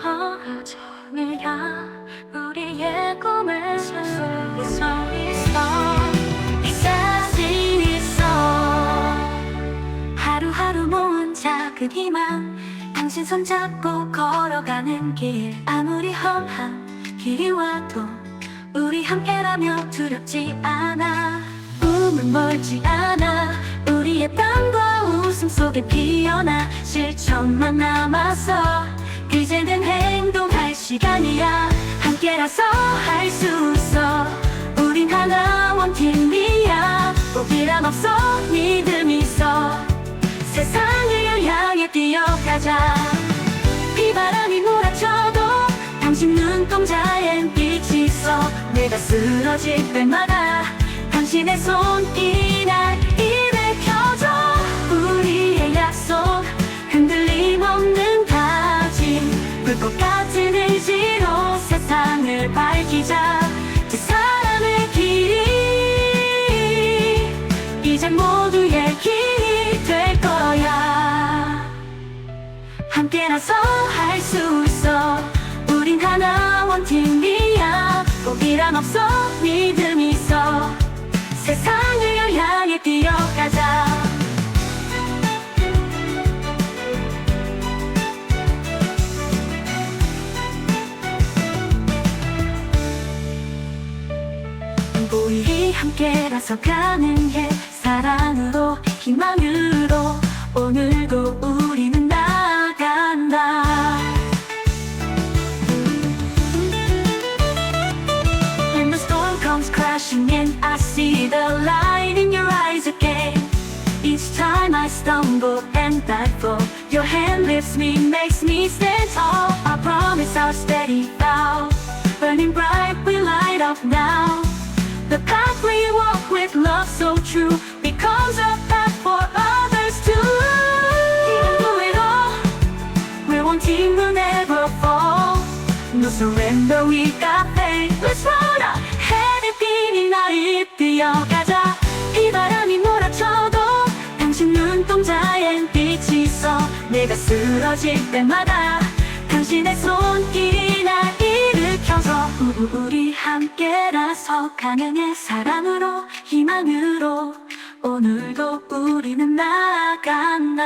버전이야 우리의 꿈을 살수 있어. 자신 있어. 하루하루 모은 작은 희망 당신 손잡고 걸어가는 길. 아무리 험한 길이 와도 우리 함께라며 두렵지 않아. 꿈은 멀지 않아. 우리의 땀과 웃음 속에 피어나 실천만 남았어 이제는 행동할 시간이야. 함께라서 할 수 있어. 우린 하나 원팀이야. 꼭이란 없어. 믿음 있어. 세상을 향해 뛰어가자. 비바람이 몰아쳐도 당신 눈동자엔 빛이 있어. 내가 쓰러질 때마다 당신의 손이 날 밝히자 두 사람의 길이 이제 모두의 길이 될 거야. 함께라서 할 수 있어. 우린 하나 원팀이야. 꼭이란 없어 믿음 함께라서 가능해 사랑으로 희망으로 오늘도 우리는 나간다 When the storm comes crashing in I see the light in your eyes again Each time I stumble and I fall Your hand lifts me, makes me stand tall I promise I'll steady bow Burning bright, we light up now The path we walk love so true Becomes a path for others too Even through it all We're one team, we'll never fall No surrender, we got faith Let's run ahead and 빛이 나를 뛰어가자 비바람이 몰아쳐도 당신 눈동자엔 빛이 있어 내가 쓰러질 때마다 당신의 손길이 날 함께라서 가능해 사랑으로 희망으로 오늘도 우리는 나간다